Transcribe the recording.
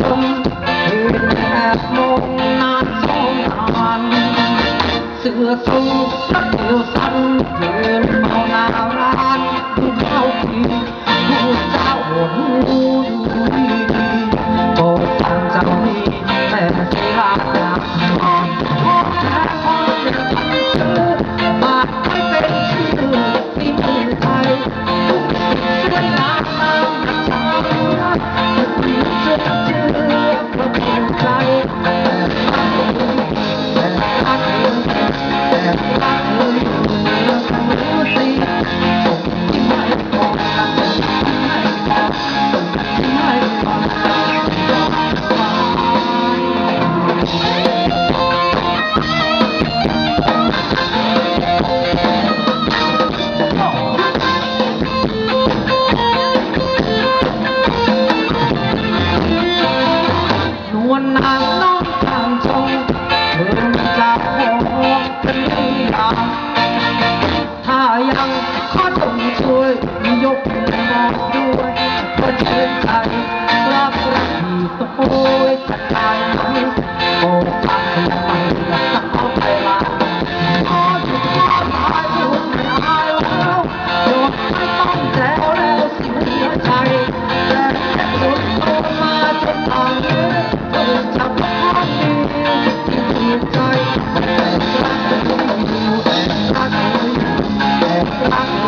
ชมเห็นแอบมองนานสองนานเสือสูงรักเดียวสั้นเดินเมาหน้าร้าางน้องทางชมเพิ่งจะพบกันได้ยังถ้ายังขอจงช่วย I